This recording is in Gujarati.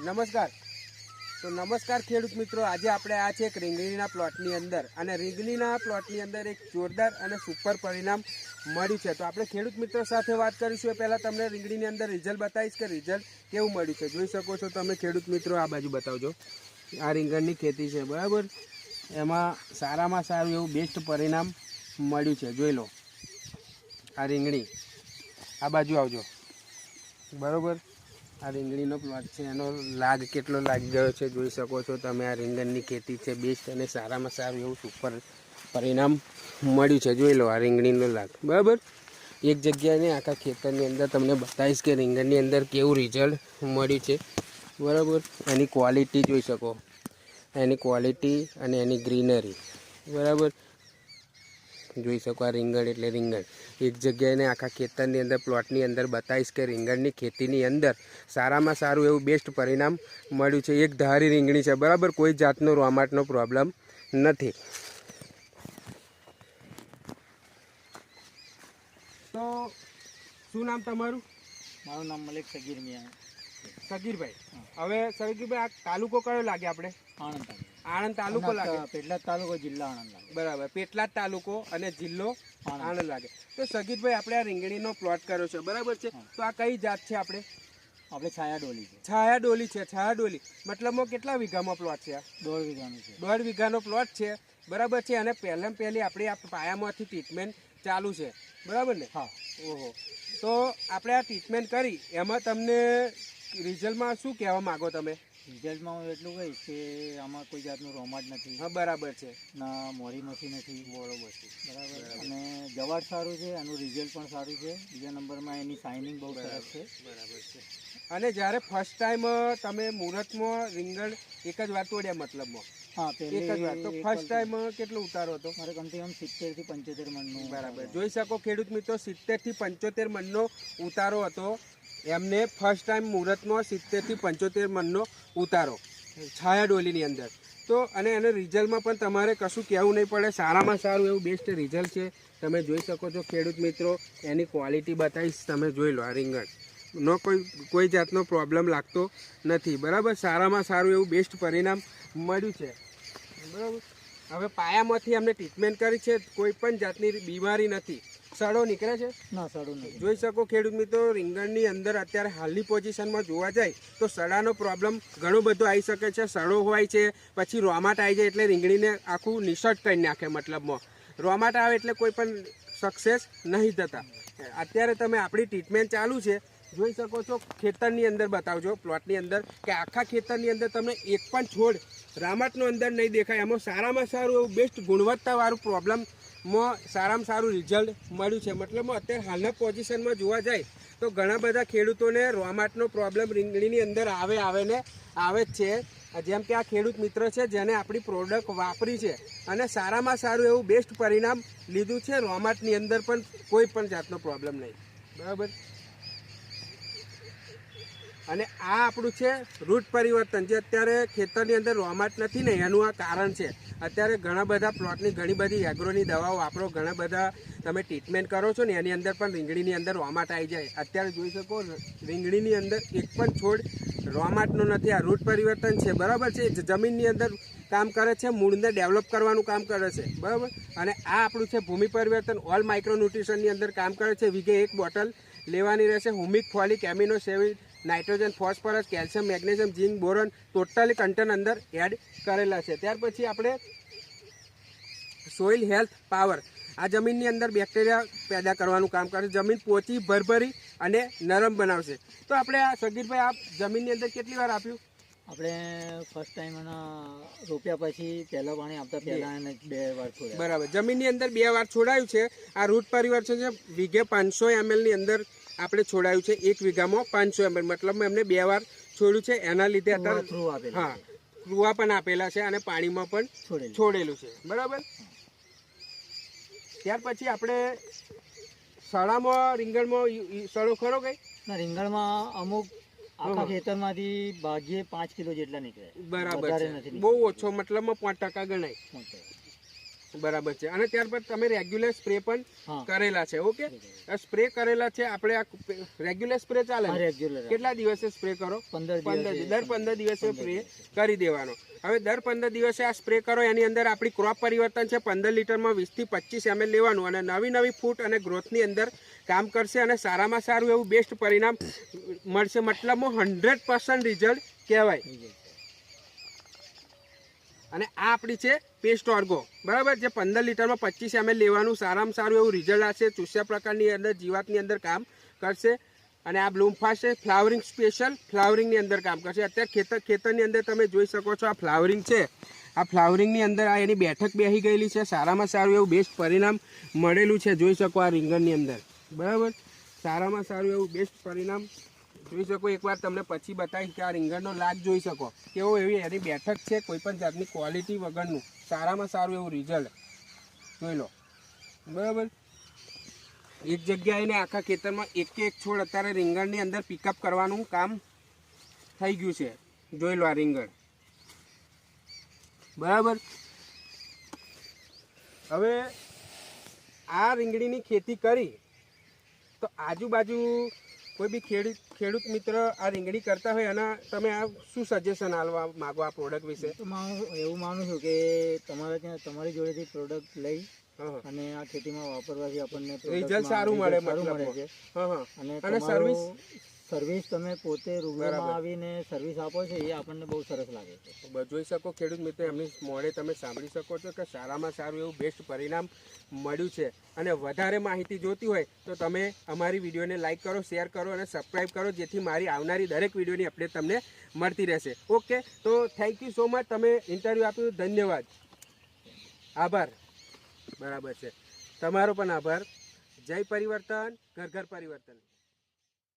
નમસ્કાર. તો નમસ્કાર ખેડૂત મિત્રો, આજે આપણે આ છે એક રીંગણીના પ્લોટની અંદર અને રીંગણીના પ્લોટની અંદર એક જોરદાર અને સુપર પરિણામ મળ્યું છે. તો આપણે ખેડૂત મિત્રો સાથે વાત કરીશું. એ પહેલાં તમને રીંગણીની અંદર રિઝલ્ટ બતાવીશ કે રિઝલ્ટ કેવું મળ્યું છે? જોઈ શકો છો તમે ખેડૂત મિત્રો, આ બાજુ બતાવજો. આ રીંગણની ખેતી છે, બરાબર? એમાં સારામાં સારું એવું બેસ્ટ પરિણામ મળ્યું છે. જોઈ લો. આ રીંગણી. આ બાજુ આવજો. બરોબર? આ રીંગણીનો પ્લોટ છે, એનો લાગ કેટલો લાગી ગયો છે જોઈ શકો છો તમે. આ રીંગણની ખેતી છે, બેસ્ટ અને સારામાં સારું એવું સુપર પરિણામ મળ્યું છે. જોઈ લો આ રીંગણીનો લાગ. બરાબર? એક જગ્યાએ આખા ખેતરની અંદર તમને બતાવીશ કે રીંગણની અંદર કેવું રિઝલ્ટ મળ્યું છે. બરાબર? એની ક્વોલિટી જોઈ શકો. એની ક્વોલિટી અને એની ગ્રીનરી બરાબર? જોઈ શકો આ રીંગણ એટલે રીંગણ. એક જગ્યાએને આખા ખેતરની અંદર પ્લોટની અંદર બતાવીશ કે રીંગણની ખેતીની અંદર સારામાં સારું એવું બેસ્ટ પરિણામ મળ્યું છે. એક ધારી રીંગણી છે. બરાબર કોઈ જાતનો રોમાટનો પ્રોબ્લેમ નથી. તો શું નામ તમારું? મારું નામ મલિક સગીર મિયા સગીરભાઈ હવે સગીરભાઈ આ તાલુકો કયો લાગે આપણે? આણંદ તાલુકો. આણંદ તાલુકો લાગે. પેટલાદ તાલુકો જિલ્લા આણંદ લાગે. બરાબર. પેટલાદ તાલુકો અને જિલ્લો આણંદ. લાગે. તો સગીતભાઈ આપણે આ રીંગણીનો પ્લોટ કર્યો છે. બરાબર છે? તો આ કઈ જાત છે આપણે? આપણે છાયા ડોલી છે. છાયા ડોલી છે છાયા ડોલી. મતલબમાં કેટલા વીઘામાં પ્લોટ છે દોઢ વીઘાનો છે. દોઢ વીઘાનો પ્લોટ છે. બરાબર છે? અને પહેલાં પહેલી આપણી આ પાયામાંથી ટ્રીટમેન્ટ ચાલુ છે. બરાબર ને? હા. ઓહો. તો આપણે આ ટ્રીટમેન્ટ કરી. એમાં તમને રિઝલ્ટમાં શું કહેવા માગો તમે? રિઝલ્ટમાં હું એટલું કહીશ કે આમાં કોઈ જાતનું રોમાટ નથી. હા બરાબર છે. ના મોરી મસી નથી. બરોબર છે. બરાબર? અને જવાબ સારું છે એનું રિઝલ્ટ પણ સારું છે. બીજા નંબરમાં એની શાઇનિંગ બહુ સરસ છે. બરાબર. છે. અને જ્યારે ફર્સ્ટ ટાઈમ તમે મુહૂર્તમાં રીંગણ એક જ વાર તોડ્યા મતલબમાં? હા એક જ વાર. તો ફર્સ્ટ ટાઈમ કેટલો ઉતારો હતો? મારે કમ સિત્તેરથી પંચોતેર મણનું બરાબર. જોઈ શકો ખેડૂત મિત્રો સિત્તેરથી પંચોતેર મણનો ઉતારો હતો. એમને ફર્સ્ટ ટાઈમ મુહૂર્તમાં સિત્તેરથી પંચોતેર મનનો ઉતારો છાયા ડોલીની અંદર. તો અને એને રિઝલ્ટમાં પણ તમારે કશું કહેવું નહીં પડે, સારામાં સારું એવું બેસ્ટ રિઝલ્ટ છે. તમે જોઈ શકો છો ખેડૂત મિત્રો, એની ક્વોલિટી બતાવીશ, તમે જોઈ લો આ રીંગણ. નો કોઈ કોઈ જાતનો પ્રોબ્લેમ લાગતો નથી. બરાબર? સારામાં સારું એવું બેસ્ટ પરિણામ મળ્યું છે. બરાબર? હવે પાયામાંથી અમને ટ્રીટમેન્ટ કરી છે, કોઈ પણ જાતની બીમારી નથી. સડો નીકળે છે? ના સાડો નથી જોઈ શકો ખેડૂત મિત્રો રીંગણની અંદર અત્યારે હાલની પોઝિશનમાં જોવા જાય તો સડાનો પ્રોબ્લેમ ઘણો બધો આવી શકે છે. સડો હોય છે પછી રોમાટ આવી જાય એટલે રીંગણીને આખું નિશટ કરી નાખે મતલબમાં. રોમાટ આવે એટલે કોઈ પણ સક્સેસ નહીં થતા. અત્યારે તમે આપણી ટ્રીટમેન્ટ ચાલુ છે. જોઈ શકો છો ખેતરની અંદર બતાવજો પ્લોટની અંદર કે આખા ખેતરની અંદર તમને એક પણ છોડ રામાટનો અંદર નહીં દેખાય. એમાં સારામાં સારું એવું બેસ્ટ ગુણવત્તાવાળું પ્રોબ્લેમમાં સારામાં સારું રિઝલ્ટ મળ્યું છે. મતલબ અત્યારે હાલના પોઝિશનમાં જોવા જાય તો ઘણા બધા ખેડૂતોને રોમાટનો પ્રોબ્લેમ રીંગણીની અંદર આવે આવે ને આવે જ છે. જેમ કે આ ખેડૂત મિત્ર છે જેને આપણી પ્રોડક્ટ વાપરી છે અને સારામાં સારું એવું બેસ્ટ પરિણામ લીધું છે. રોમાટની અંદર પણ કોઈ પણ જાતનો પ્રોબ્લેમ નહીં. બરાબર? અને આ આપણું છે રૂટ પરિવર્તન. જે અત્યારે ખેતરની અંદર રોમાટ નથી ને એનું આ કારણ છે. અત્યારે ઘણા બધા પ્લોટની ઘણી બધી એગ્રોની દવાઓ વાપરો, ઘણા બધા તમે ટ્રીટમેન્ટ કરો છો ને, એની અંદર પણ રીંગણીની અંદર રોમાટ આવી જાય. અત્યારે જોઈ શકો, રીંગણીની અંદર એક પણ છોડ રોમાટનો નથી, આ રૂટ પરિવર્તન છે. બરાબર છે? જમીનની અંદર કામ કરે છે, મૂળને ડેવલપ કરવાનું કામ કરે છે. બરાબર? અને આ આપણું છે ભૂમિ પરિવર્તન. ઓલ માઇક્રોન્યુટ્રિશનની અંદર કામ કરે છે. વીઘે એક બોટલ લેવાની રહેશે. Humic folic amino સેવિલ nitrogen phosphorus calcium magnesium zinc boron totally content અંદર એડ કરેલા છે. ત્યાર પછી આપણે સોઇલ હેલ્થ પાવર આ જમીનની અંદર બેક્ટેરિયા પેદા કરવાનું કામ કરશે જમીન પોચી ભરભરી અને નરમ બનાવશે. તો આપણે આ સગીરભાઈ આ જમીનની અંદર કેટલી વાર આપ્યું? આપણે ફર્સ્ટ ટાઈમ એના રોપ્યા પછી પહેલા પાણી આપતા પહેલા એને બે વાર છોડાય. બરાબર. જમીનની અંદર બે વાર છોડાયું છે. આ રૂટ પરિવર્તન છે. વીઘે પાંચસો ની અંદર આપણે છોડાયું છે એક વીઘામાં પાંચસો એમ મતલબ એમને બે વાર છોડ્યું છે. એના લીધે અત્યારે હા કુવા પણ આપેલા છે અને પાણીમાં પણ છોડેલું છે. બરાબર? ત્યાર પછી આપણે સડામાં રીંગણમાં સડો ખરો કઈ રીંગણમાં અમુક આખા. ખેતરમાંથી ભાગ્યે પાંચ કિલો જેટલા નીકળે. બરાબર બહુ ઓછો મતલબમાં પાંચ ટકા ગણાય. બરાબર છે. અને ત્યારબાદ તમે રેગ્યુલર સ્પ્રે પણ કરેલા છે ઓકે? સ્પ્રે કરેલા છે આપણે આ રેગ્યુલર સ્પ્રે ચાલે રેગ્યુલર કેટલા દિવસે સ્પ્રે કરો? પંદર પંદર દર પંદર દિવસે સ્પ્રે કરી દેવાનો. હવે દર પંદર દિવસે આ સ્પ્રે કરો એની અંદર આપણી ક્રોપ પરિવર્તન છે પંદર લીટરમાં વીસથી પચીસ એમએલ લેવાનું અને નવી નવી ફૂટ અને ગ્રોથની અંદર કામ કરશે અને સારામાં સારું એવું બેસ્ટ પરિણામ મળશે. મતલબમાં હંડ્રેડ પર્સન્ટ રિઝલ્ટ કહેવાય. અને આ આપણી છે પેસ્ટ ઓર્ગો. બરાબર? જે પંદર લીટરમાં પચીસ એમ લેવાનું, સારામાં સારું એવું રિઝલ્ટ આવશે, ચૂસ્યા પ્રકારની અંદર, જીવાતની અંદર કામ કરશે. અને આ બ્લૂમફાસ્ટ છે ફ્લાવરિંગ સ્પેશિયલ ફ્લાવરિંગની અંદર કામ કરશે. અત્યારે ખેતર, ખેતરની અંદર તમે જોઈ શકો છો આ ફ્લાવરિંગ છે. આ ફ્લાવરિંગની અંદર આ એની બેઠક બેસી ગયેલી છે. સારામાં સારું એવું બેસ્ટ પરિણામ મળેલું છે. જોઈ શકો આ રીંગણની અંદર. બરાબર? સારામાં સારું એવું બેસ્ટ પરિણામ જોઈ શકો એકવાર તમને પછી બતાવીશ કે આ રીંગણનો લાગ જોઈ શકો. કેવો એવી એની બેઠક છે કોઈ પણ જાતની ક્વોલિટી વગરનું. સારામાં સારું એવું રિઝલ્ટ જોઈ લો. બરાબર? એક જગ્યાએ આખા ખેતરમાં એક એક છોડ અત્યારે રીંગણની અંદર પિકઅપ કરવાનું કામ થઈ ગયું છે. જોઈ લો આ રીંગણ. બરાબર? હવે આ રીંગણીની ખેતી કરી, તો આજુબાજુ કોઈ બી ખેડૂત ખેડૂત મિત્ર આ રીંગણી કરતા હોય અને તમે આ શું સજેશન આપવા માગો આ પ્રોડક્ટ વિશે? માનું એવું માનું છું કે તમારે ત્યાં તમારી જોડેથી પ્રોડક્ટ લઈ અને આ ખેતીમાં વાપરવાથી આપણને રિઝલ્ટ સારું મળે સારું મળે છે. અને service? સર્વિસ તમે પોતે રૂબરૂમાં આવીને સર્વિસ આપો છો એ આપણને બહુ સરસ લાગે છે. જોઈ શકો ખેડૂત મિત્રો એમની મોડે તમે સાંભળી શકો છો કે સારામાં સારું એવું બેસ્ટ પરિણામ મળ્યું છે. અને વધારે માહિતી જોતી હોય તો તમે અમારી વિડીયોને લાઇક કરો શેર કરો અને સબસ્ક્રાઈબ કરો જેથી મારી આવનારી દરેક વિડીયોની અપડેટ તમને મળતી રહેશે. ઓકે તો થેન્ક યુ સો મચ તમે ઇન્ટરવ્યૂ આપ્યું ધન્યવાદ. આભાર. બરાબર છે. તમારો પણ આભાર. જય પરિવર્તન ઘર ઘર પરિવર્તન.